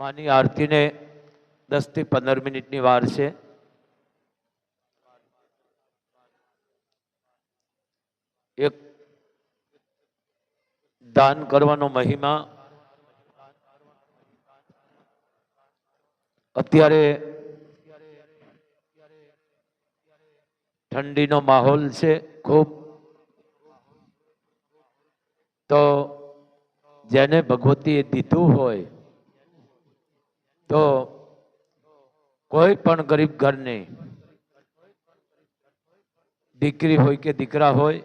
માની આરતીને દસથી પંદર મિનિટની વાર છે. એક દાન કરવાનો મહિમા અત્યારે ઠંડીનો માહોલ છે ખૂબ. તો જેને ભગવતીએ દીધું હોય તો કોઈ પણ ગરીબ ઘરને દીકરી હોય કે દીકરા હોય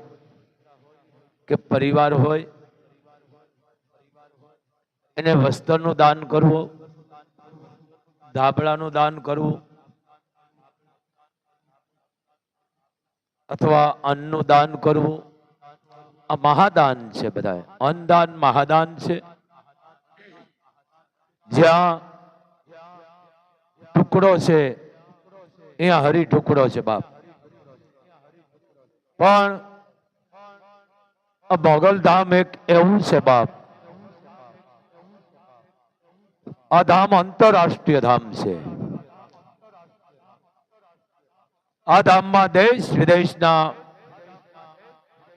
કે પરિવાર હોય, એને વસ્ત્રનું દાન કરવું, ધાબળાનું દાન કરવું, અથવા અન્નનું દાન કરવું, આ મહાદાન છે બધા અન્નદાન મહાદાન છે. જ્યાં ટુકડો છે. અહીંયા હરી ટુકડો છે બાપ. પણ આ મોગલધામ એક એવું છે બાપ. આ ધામ આંતરરાષ્ટ્રીય ધામ છે. આ ધામમાં દેશ વિદેશના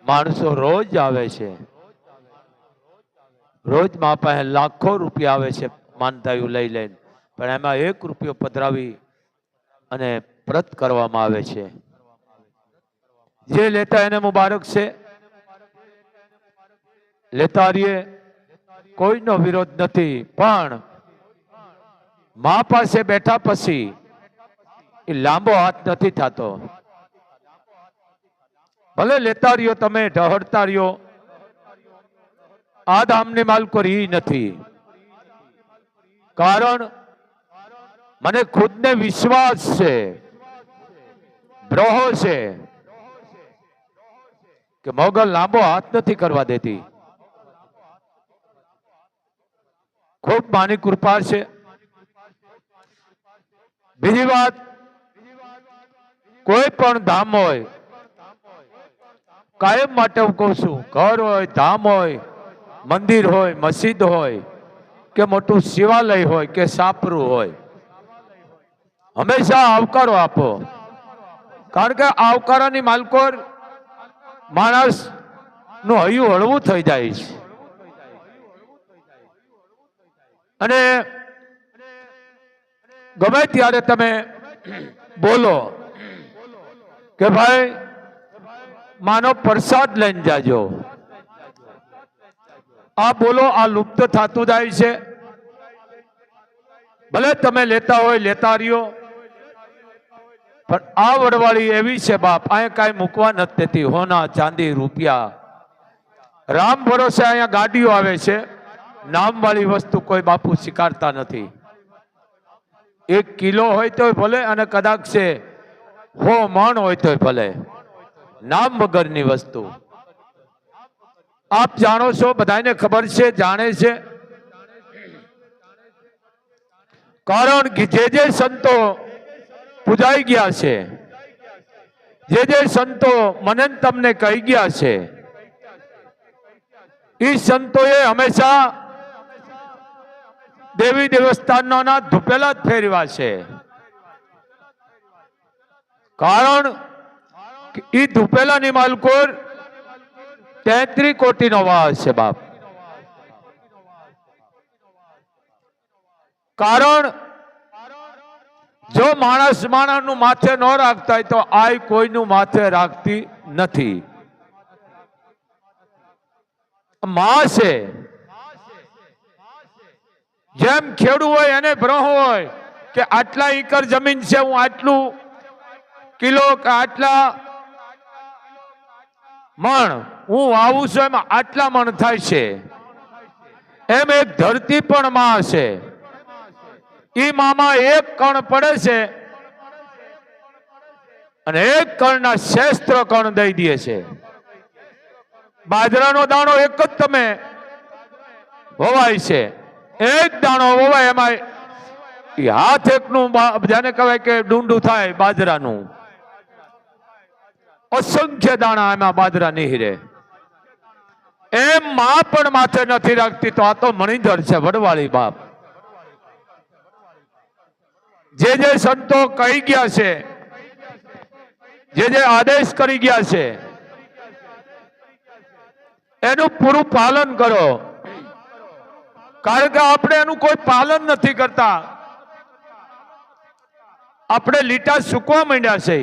માણસો રોજ આવે છે. રોજ મા પાસે લાખો રૂપિયા આવે છે માનતાયું લઈ લઈને. પણ એમાં એક રૂપિયો પધરાવી અને પ્રત કરવામાં આવે છે. જે લેતા એને મુબારક છે. લેતા રહીએ કોઈનો વિરોધ નથી, પણ મા પાસે બેઠા પછી એ લાંબો હાથ નથી થતો. ભલે લેતા રહ્યો તમે ઢહડતા રહ્યો આ ધામની માલકો રહી નથી. કારણ મને ખુદને વિશ્વાસ છે બ્રોહો છે, કે મોગલ લાંબો હાથ નથી કરવા દેતી. ખૂબ માની કૃપા છે. બીજી વાત, કોઈ પણ ધામ હોય, કાયમ માટે હું કહું છું, ઘર હોય, ધામ હોય, મંદિર હોય, મસ્જિદ હોય, કે મોટું શિવાલય હોય, કે સાપરું હોય હંમેશા આવકારો આપો. કારણ કે આવકારાની માલકોર માણસનું હૈયું હળવું થઈ જાય છે. અને ગમે ત્યારે તમે બોલો કે ભાઈ, માનો પ્રસાદ લઈને જાજો. આ બોલો, આ લુપ્ત થતું જાય છે. ભલે તમે લેતા હોય, લેતા રહ્યો. પણ આ વડવાળી એવી છે, બાપ અહીંયા કાંઈ મૂકવા નથી દેતી. હોના, ચાંદી, રૂપિયા. રામ ભરોસે અહીંયા ગાડીઓ આવે છે. નામવાળી વસ્તુ કોઈ બાપુ સ્વીકારતા નથી. એક કિલો હોય તોય ભલે અને કદાચ છે, હો, મણ હોય તોય ભલે. નામ વગરની વસ્તુ. આપ જાણો છો, બધાને ખબર છે, જાણે છે. કારણ કે જે જે સંતો પૂજાઈ ગયા છે. જે જે સંતો મને તમને કહી ગયા છે એ સંતોએ હંમેશા દેવી દેવસ્થાનોના ધૂપેલા જ ફેરવા છે. કારણ એ ધૂપેલાની માલકોર તેત્રી કોટીનો વાસ છે બાપ. કારણ જો માણસ માણસનું માથે ન રાખતા હોય તો આય કોઈનું માથે રાખતી નથી. માં છે. જેમ ખેડૂ હોય એને ભ્રહ હોય કે આટલા એકર જમીન છે, હું આટલું કિલો કે આટલા મણ, હું વાવું છું, એમાં આટલા મણ થાય છે. એમ એક ધરતી પણ માં છે. ઈ મામાં એક કણ પડે છે અને એક કણના શેસ્ત્ર કણ દઈ દે છે. બાજરાનો દાણો એક જ તમે વવાય છે. એક દાણો વવાય એમાં એ હાથ એકનું જેને કહેવાય કે ડુંડું થાય બાજરાનું. અસંખ્ય દાણા એમાં બાજરા નીહરે. એમ માં પણ માથે નથી રાખતી તો આ તો મણિધર છે, વડવાળી બાપ. જે જે સંતો કહી ગયા છે, જે જે આદેશ કરી ગયા છે, એનું પૂરું પાલન કરો. કારણ કે આપણે એનું કોઈ પાલન નથી કરતા. આપણે લીટા સૂકવા માંડ્યા છે.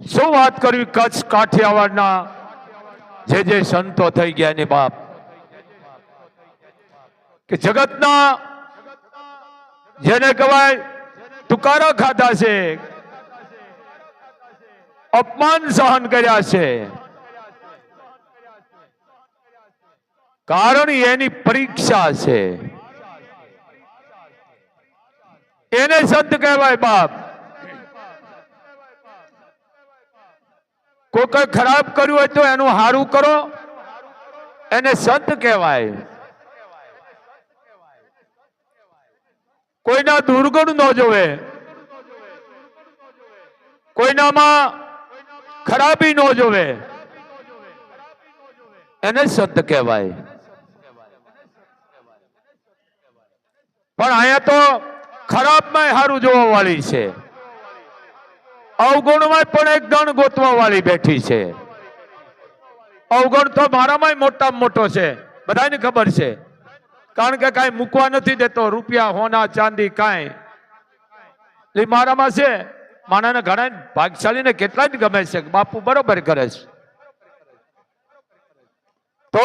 શું વાત કરવી? કચ્છ કાઠિયાવાડના જે જે સંતો થઈ ગયા એની બાપ. કે જગતના જેને કહેવાય તુકારા ખાધા છે, અપમાન સહન કર્યા છે. કારણ એની પરીક્ષા છે. એને સંત કહેવાય બાપ. કોઈ ખરાબ કર્યું હોય તો એનું હારું કરો. એને સંત કહેવાય. કોઈના દુર્ગુણ ન જોવે. કોઈનામાં ખરાબી ન જોવે. એને સંત કહેવાય. પણ અહીંયા તો ખરાબમાં હારું જોવા વાળી છે. અવગુણમાં પણ એક ગણ ગોતવા વાળી બેઠી છે. અવગણ તો મારામાં મોટામાં મોટો છે. બધાને ખબર છે. કારણ કે કાંઈ મૂકવા નથી દેતો, રૂપિયા, હોના, ચાંદી, કાંઈ. એ મારામાં છે, માણાને ઘણા ભાગશાળી ને કેટલા જ ગમે છે, બાપુ બરોબર કરે છે. તો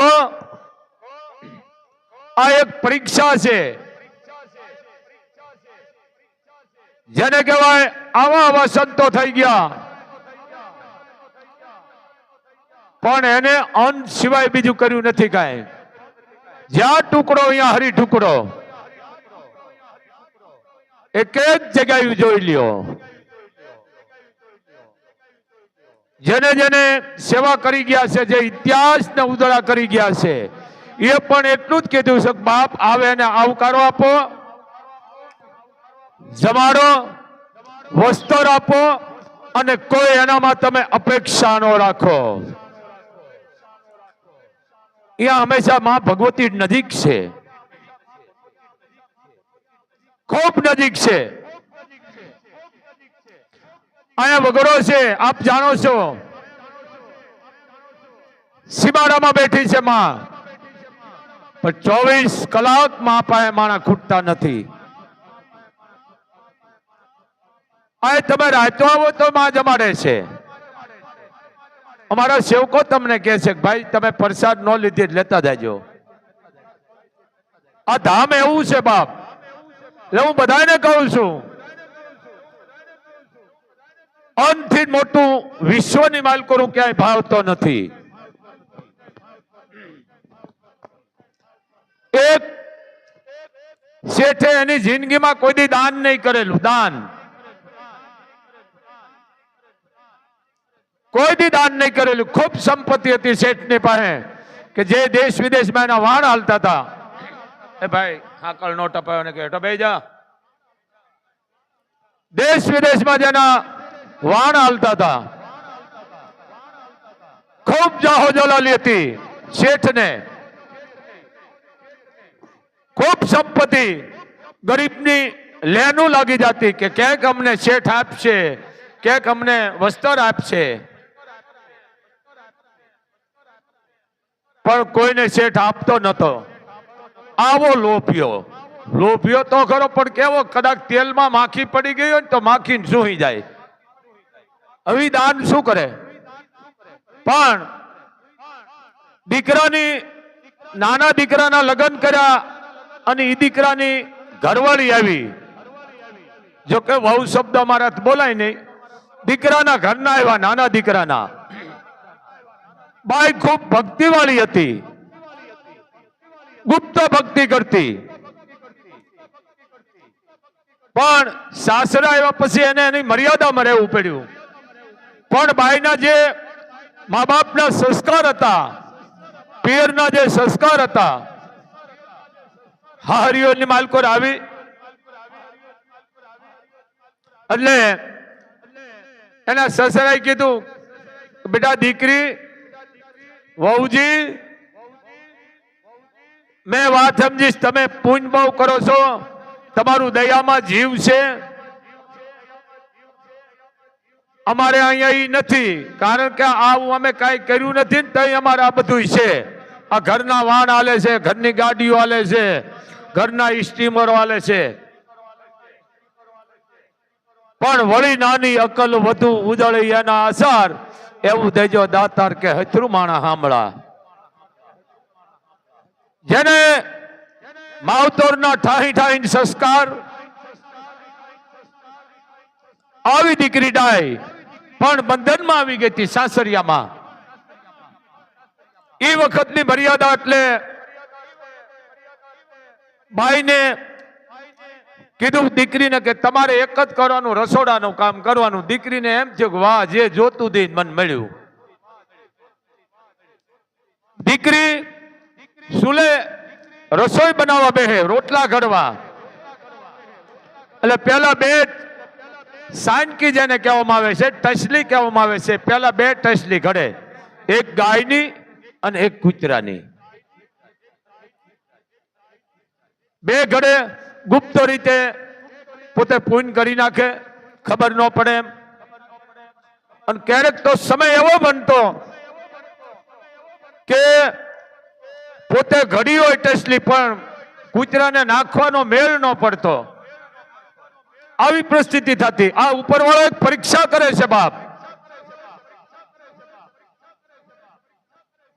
આ એક પરીક્ષા છે. જેને કહેવાય આવા આવા સંતો થઈ ગયા. પણ એને અન્ન સિવાય બીજું કર્યું નથી કાંઈ. જ્યાં ટુકડો અહીંયા હરી ટુકડો એક એક જગ્યાએ જોઈ લ્યો જેને જેને સેવા કરી ગયા છે જે ઇતિહાસને ઉદળા કરી ગયા છે એ પણ એટલું જ કીધું છે બાપ આવે ને આવકારો આપો જમાડો વસ્તર આપો અને કોઈ એનામાં તમે અપેક્ષા ન રાખો અહીંયા હંમેશા માં ભગવતી નજીક છે. ખૂબ નજીક છે. અહીંયા વગડો છે, આપ જાણો છો. સિમાડામાં બેઠી છે માં. પણ ચોવીસ કલાકમાં પાસે માણા ખૂટતા નથી. અહીં તમે રાતો આવો તો માં જમાડે છે. અમારા સેવકો તમને કહે છે કે ભાઈ, તમે પ્રસાદ ન લીધી લેતા જાજો. આ ધામ એવું છે બાપ. એટલે હું બધાને કહું છું, અનથી મોટું વિશ્વની માલકોનું ક્યાંય ભાવતો નથી. એક શેઠે એની જિંદગીમાં કોઈ દાન નહીં કરેલું, દાન. કોઈ દી દાન નહીં કરેલું. ખૂબ સંપત્તિ હતી શેઠની પાસે, કે જે દેશ વિદેશમાં એના વાણ હાલતા હતા. એ ભાઈ હાકલ નો ટપાયો ને કે ટપાઈ જા. દેશ વિદેશમાં જેના વાણ હાલતા હતા. ખૂબ જાહોજલાલી હતી શેઠને. ખૂબ સંપત્તિ. ગરીબની લેનું લાગી જતી કે ક્યાંક અમને શેઠ આપશે, ક્યાંક અમને વસ્ત્ર આપશે. પણ કોઈને શેઠ આપતો નતો. આવો લોપિયો લોભિયો તો ખરો, પણ કેવો, કદાચ તેલમાં માખી પડી ગઈ હોય તો માખી સૂહી જાય. હવે દાન શું કરે? પણ દીકરાની, નાના દીકરાના લગ્ન કર્યા અને એ દીકરાની ઘરવાળી આવી. જો કે વહુ શબ્દ અમારા બોલાય નહીં. દીકરાના ઘરના આવ્યા, નાના દીકરાના. બાઈ ખૂબ ભક્તિવાળી હતી. ગુપ્ત ભક્તિ કરતી. પણ સાસરા આવ્યા પછી એને એની મર્યાદામાં રહેવું પડ્યું. પણ બાઈના જે મા બાપના સંસ્કાર હતા, પિયરના જે સંસ્કાર હતા હારીઓની માલકોર આવી. એટલે એના સસરાએ કીધું, બેટા દીકરી વહુજી, મેં વાત સમજીશ, તમે પુણ્ય બહુ કરો છો. તમારું દયામાં જીવ છે. અમારે અહીંયા નથી. કારણ કે આવું અમે કાંઈ કર્યું નથી ને તઈ અમારે આ બધું છે. આ ઘરના વાહન હાલે છે, ઘરની ગાડીઓ હાલે છે, ઘરના સ્ટીમરો હાલે છે. પણ વળી નાની અકલ વધુ ઉદળી એના અસર. એવું દેજો દાતાર કે હથરું માણા હાંભળા જેને માવતોરના ઠાહી ઠાહી સંસ્કાર, આવી દીકરી ડાય, પણ બંધનમાં આવી ગઈ હતી સાસરિયામાં. એ વખતની મર્યાદા એટલે બાઈને કીધું દીકરીને કે તમારે એક જ કરવાનું, રસોડાનું કામ કરવાનું. દીકરીને એમ છે કે વાહ, જે જોતું દઈ મને મળ્યું. દીકરી સુલે રસોઈ બનાવવા બેહે, રોટલા ઘડવા. એટલે પેલા બે સાનકી જેને કહેવામાં આવે છે, ટસલી કહેવામાં આવે છે, પેલા બે ટસલી ઘડે. એક ગાયની અને એક કૂતરાની. બે ઘડે ગુપ્ત રીતે પોતે પૂન કરી નાખે, ખબર ન પડે અને ક્યારેક તો સમય એવો બનતો કે પોતે ઘડી હોય ટેસ્ટલી પણ કૂતરાને નાખવાનો મેળ ન પડતો. આવી પરિસ્થિતિ થતી. આ ઉપરવાળો એક પરીક્ષા કરે છે બાપ.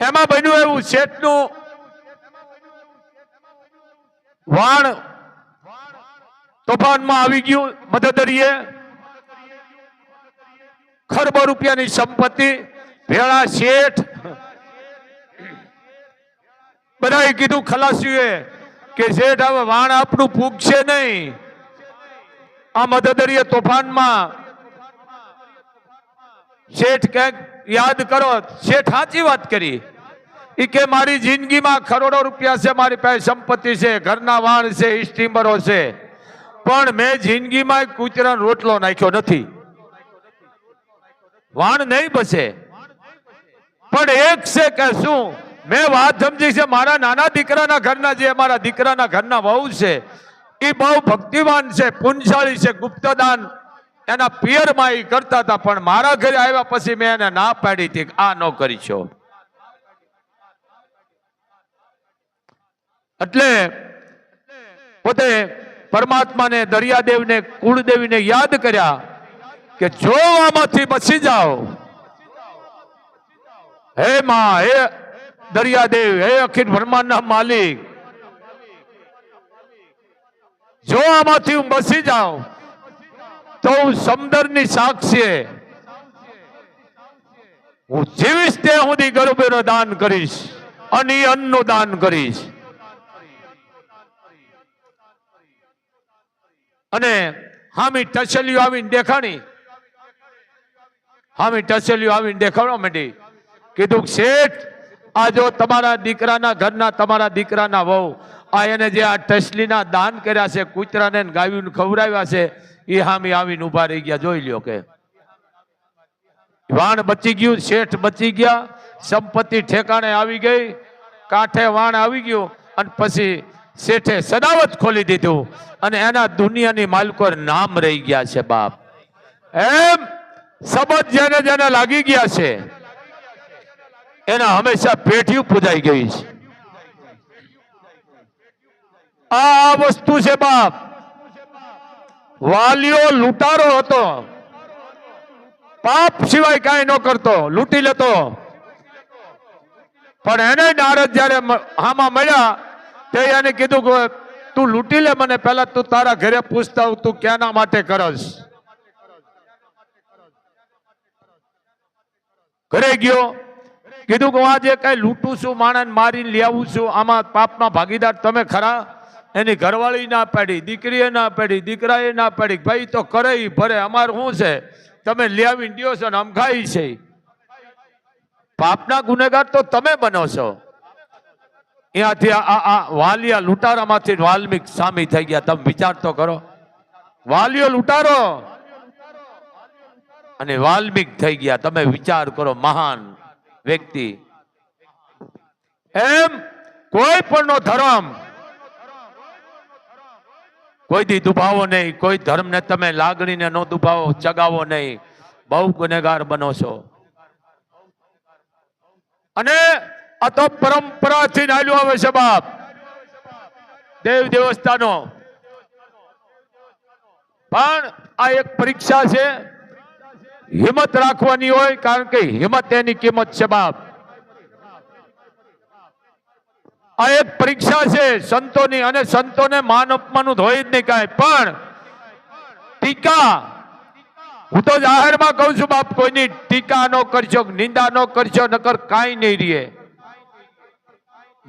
એમાં બન્યું એવું, શેઠનું વાણ તોફાનમાં આવી ગયું મદદરીએ. ખરબો રૂપિયાની સંપત્તિ, ભેળા શેઠ. બધાએ કીધું ખલાસીએ કે શેઠ, હવે વાણ આપણું પૂગશે નહીં. આ મદદરીય તોફાનમાં. શેઠ ક્યાંક યાદ કરો, શેઠ સાચી વાત કરી. એ કે મારી જિંદગીમાં કરોડો રૂપિયા છે, મારી પાસે સંપત્તિ છે, ઘરના વાણ છે સ્ટીમરો છે. પણ મેં જિંદગીમાં કૂતરાનો રોટલો નાખ્યો નથી. વાણ નહીં બસે. પણ એક છે કે શું? મેં વાત સમજી છે, મારા નાના દીકરાના ઘરના જે મારા દીકરાના ઘરના વહુ છે, એ બહુ ભક્તિવાન છે પુણ્યશાળી છે, ગુપ્તદાન. એના પિયરમાં એ કરતા હતા, પણ મારા ઘરે આવ્યા પછી મેં એને ના પાડી હતી આ ન કરી છો. એટલે પોતે પરમાત્માને, દરિયાદેવને, કુળદેવીને યાદ કર્યા કે જો આમાંથી બચી જાઓ. હે માં, હે દરિયાદેવ, હે અખિલ બ્રહ્માંડના માલિક. જો આમાંથી હું બસી જાઉં. તો હું સમુદ્રની સાક્ષીએ. હું જીવીશ તે સુધી ગરીબોને દાન કરીશ અને અન્નનું દાન કરીશ. અને હામી ટસલીઓ આવીને દેખાણી. હામી ટસલીઓ આવીને દેખાડવા માંડી. કીધું શેઠ, આ જો તમારા દીકરાના ઘરના તમારા દીકરાના વહુ, આ એને જે આ ટસલીના દાન કર્યા છે, કૂતરાને ગાયું ખવડાવ્યા છે, એ હામી આવીને ઊભા રહી ગયા. જોઈ લ્યો કે. વાણ બચી ગયું, શેઠ બચી ગયા, સંપત્તિ ઠેકાણે આવી ગઈ, કાંઠે વાણ આવી ગયું, અને પછી શેઠે સદાવત ખોલી દીધું અને એના દુનિયાની માલકો નામ રહી ગયા છે બાપ. એમ સબત જેને જેને લાગી ગયા છે, એના હંમેશા પેઠિયું પૂજાઈ ગઈ છે. આ વસ્તુ છે બાપ. વાલીઓ લૂંટારો હતો. પાપ સિવાય કાંઈ ન કરતો, લૂંટી લેતો. પણ એને નારદ જયારે હામાં મળ્યા તે એને કીધું કે તું લૂંટી લે મને પહેલા તું તારા ઘરે પૂછતા હોઉં, તું ક્યાંના માટે કરસ? ઘરે ગયો. કીધું કે હું આજે કઈ લૂંટું છું માણસ મારીને લઈ આવું છું. આમાં પાપમાં ભાગીદાર તમે ખરા? એની ઘરવાળી ના પાડી દીકરીએ ના પાડી દીકરાએ ના પાડી. ભાઈ તો કરે ભરે. અમારે શું છે? તમે આવીને દ્યો છો ને અમખાઈ છે. પાપના ગુનેગાર તો તમે બનો છો. અહીંયાથી આ આ- વાલિયા લૂંટારામાંથી વાલ્મિક સામી થઈ ગયા. તમે વિચાર તો કરો. વાલિયો લૂંટારો. અને વાલ્મિક થઈ ગયા. તમે વિચાર કરો, મહાન વ્યક્તિ. એમ કોઈ પણ નો ધર્મ. કોઈ દી દુભાવો નહીં. કોઈ ધર્મને તમે લાગણીને નો દુભાવો, ચગાવો નહીં. બહુ ગુનેગાર બનો છો. અને આ તો પરંપરાથી ચાલ્યું આવે છે બાપ. દેવ દેવસ્થાનો. પણ આ એક પરીક્ષા છે. હિંમત રાખવાની હોય કારણ કે હિંમત એની કિંમત છે બાપ. આ એક પરીક્ષા છે. સંતોની અને સંતોને માન અપમાનનું તો હોય જ નહીં કાંઈ. પણ ટીકા. હું તો જાહેરમાં કહું છું બાપ, કોઈની ટીકા ન કરશો નિંદા ન કરશો નકર કાંઈ નહીં રહે.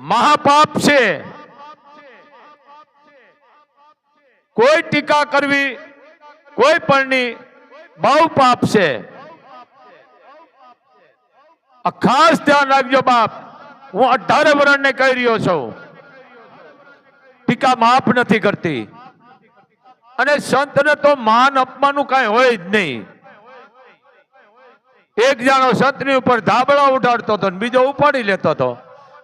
મહાપાપ છે. કોઈ ટીકા કરવી, કોઈ પણની બહુ પાપ છે. ખાસ ધ્યાન રાખજો બાપ. હું અઢાર વર્ષને કહી રહ્યો છું. ટીકા માફ નથી કરતી. અને સંતને તો માન અપમાનનું કાંઈ હોય જ નહીં. એક જાણો સંતની ઉપર ધાબળા ઉડાડતો હતો બીજો ઉપાડી લેતો હતો.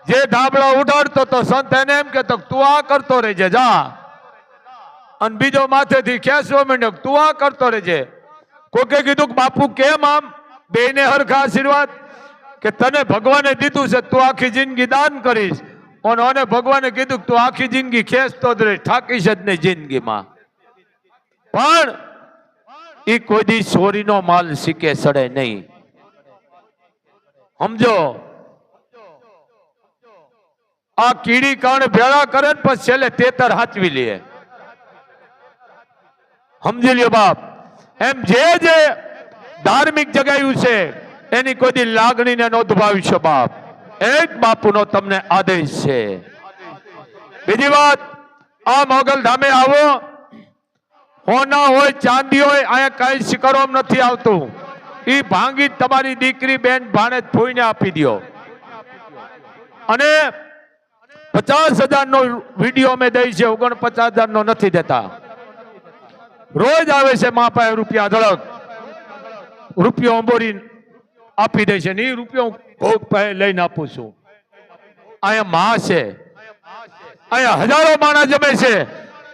જે ધાબળા ઉડાડતો તો સંત એને એમ કે તું આ કરતો રહેજે, જા. અને બીજો માથેથી ખેંચવા માંડ્યો તું આ કરતો રહેજે. કોકે કીધું કે બાપુ, કેમ આમ? બેને હરખા આશીર્વાદ કે તને ભગવાને દીધું છે, તું આખી જિંદગી દાન કરીશ. અને અને ભગવાને કીધું તું આખી જિંદગી ખેંચતો જ રહીશ, થાકીશ જ નહીં જિંદગીમાં. પણ એ કોઈ દી ચોરીનો માલ શીખે સડે નહીં. સમજો? આ કીડી કાણ ભેળા કરે પછી છેલ્લે તેતર હાચવી લે. સમજી લ્યો બાપ. એમ જે જે ધાર્મિક જગાયું છે, એની કોઈ દી લાગણીને નો દુભાવીશો બાપ. એક બાપુનો તમને આદેશ છે. બીજી વાત, આ મોગલ ધામે આવો. હોના હોય, ચાંદી હોય અહીંયા કઈ શિકરોમ નથી આવતું. એ ભાંગી તમારી દીકરી બેન ભાણે ફોઈને આપી દ્યો. અને પચાસ હજાર નો વીડિયો અમે દઈ છે, ઓગણપચાસ હજાર નો નથી દેતા. રોજ આવે છે મા પાસે રૂપિયા ધડક રૂપિયો અંબોરી આપી દે છે ને એ રૂપિયો ભોગ પાસે લઈને આપું છું. અહીંયા મા છે. અહીંયા હજારો માણસ જમે છે.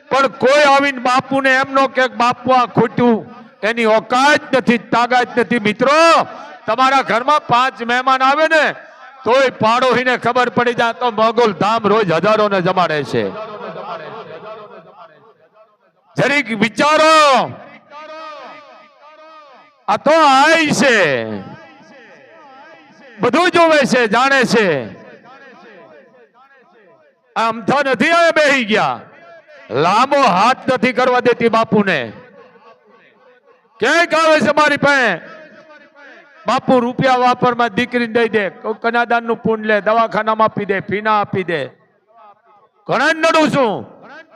પણ કોઈ આવીને બાપુને એમ નો કે બાપુ આ ખોટું. એની ઓકાત નથી, તાકાત નથી. મિત્રો, તમારા ઘરમાં પાંચ મહેમાન આવે ને તોય પાડોહીને ખબર પડી જાય તો મોગલ ધામ રોજ હજારોને જમાડે છે. જરીક વિચારો. આ તો આય છે. બધું જોવે છે, જાણે છે. આમ તો નથી હવે બેહી ગયા. લાંબો હાથ નથી કરવા દેતી બાપુને. ક્યાંક આવે છે મારી પાસે? બાપુ રૂપિયા વાપરમાં દીકરીને દઈ દે કન્યાદાન પૂન લે, દવાખાનામાં આપી દે ફીના આપી દે. ઘણા નડું છું.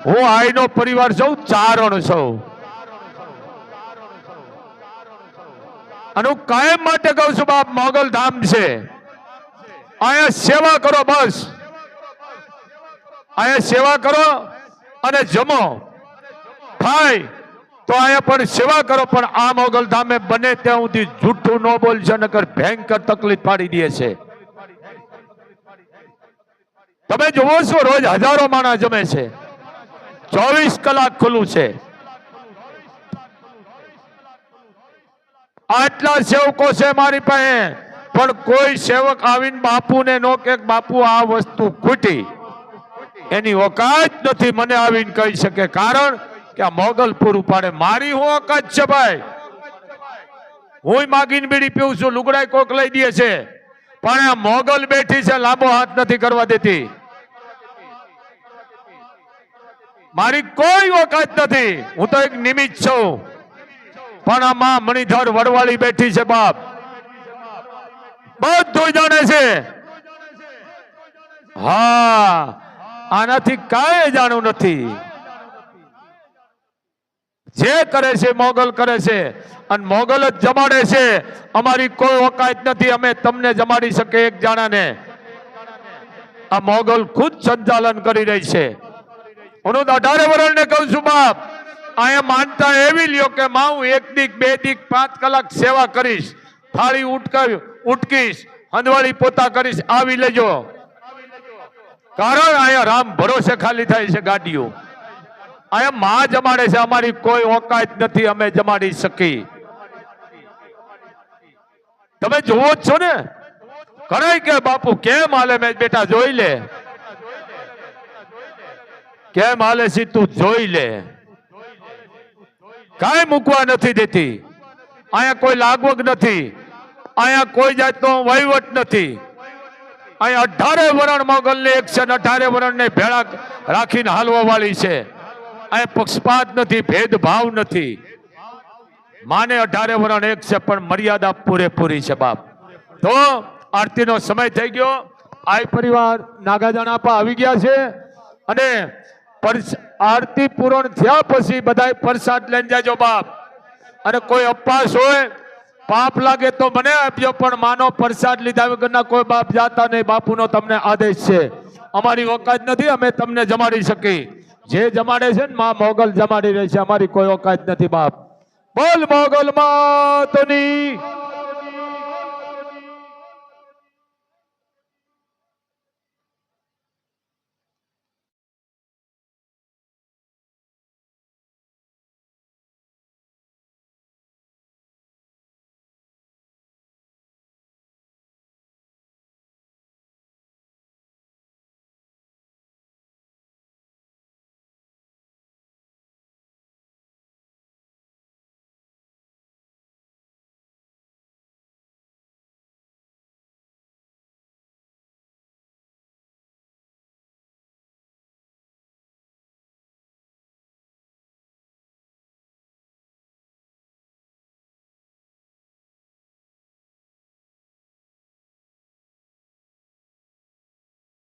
હું આઈનો પરિવાર છું, ચારણ છું. અને હું કાયમ માટે કહું છું, બાપ, મોગલ ધામ છે. અહીંયા સેવા કરો, બસ. અહીંયા સેવા કરો અને જમો. થાય તો અહીંયા પણ સેવા કરો, પણ આ મોગલ ધામે બને ત્યાં સુધી જૂઠું ન બોલશે નકર ભયંકર તકલીફ પાડી દે છે. તમે જુઓ છો, રોજ હજારો માણસ જમે છે. ચોવીસ કલાક ખુલ્લું છે. આટલા સેવકો છે મારી પાસે, પણ કોઈ સેવક આવીને બાપુને નો કે બાપુ, આ વસ્તુ ખૂટી. એની ઓકાત નથી, મને આવીને કહી શકે. કારણ કે આ મોગલ પૂરું પાડે મારી હું ઓકાત છે ભાઈ. હું માગીને બીડી પીઉં છું લુગડાઈ કોક લઈ દે છે. પણ આ મોગલ બેઠી છે, લાંબો હાથ નથી કરવા દેતી. મારી કોઈ ઓકાત નથી. હું તો એક નિમિત્ત છું. પણ આ માં મણિધર વડવાળી બેઠી છે, બાપ. બધું જાણે છે. હા, આનાથી કાંઈ જાણવું નથી. જે કરે છે મોગલ કરે છે. અને મોગલ જ જમાડે છે. અમારી કોઈ ઓકાત નથી. અમે તમને જમાડી શકે એક જાણાને. આ મોગલ ખુદ સંચાલન કરી રહી છે. હું અઢારે વર્ષને કહું છું, બાપ. અહીંયા માનતા એવી લ્યો કે માં, હું એક દીક, બે દીક, પાંચ કલાક સેવા કરીશ. થાળી ઉટકાવી, ઉટકીશ. હંદવાળી પોતા કરીશ. આવી લેજો. કારણ અહીંયા રામ ભરોસે ખાલી થાય છે ગાડીઓ. અહીંયા માં જમાડે છે, અમારી કોઈ ઓકાત નથી, અમે જમાડી શકી તમે જોવો જ છો ને? કરાય કે બાપુ, કેમ હાલે મેં બેટા, જોઈ લે. કેમ હાલે છે તું, જોઈ લે. કાંઈ મૂકવા નથી દેતી. અહીંયા કોઈ લાગવગ નથી. અહીંયા કોઈ જાતનો વહીવટ નથી. અહીંયા અઢારે વરણ મોગલ ને એક છે અઢારે વરણ ને ભેળા રાખીને હાલવા વાળી છે. અહીંયા પક્ષપાત નથી ભેદભાવ નથી. માને અઢારે વરણ એક છે, પણ મર્યાદા પૂરેપૂરી છે, બાપ. તો આરતીનો સમય થઈ ગયો. આ પરિવાર નાગાજાણાપા આવી ગયા છે. અને આરતી પૂર્ણ થયા પછી બધાય પ્રસાદ લઈને જાજો, બાપ. અને કોઈ અપવાસ હોય, પાપ લાગે તો મને આપજો, પણ માનો પ્રસાદ લીધા વગરના કોઈ બાપ જાતા નહીં. બાપુનો તમને આદેશ છે. અમારી ઓકાત નથી, અમે તમને જમાડી શકી જે જમાડે છે ને, માં મોગલ જમાડી રહી છે. અમારી કોઈ ઓકાત નથી, બાપ. બોલ મોગલ માતની.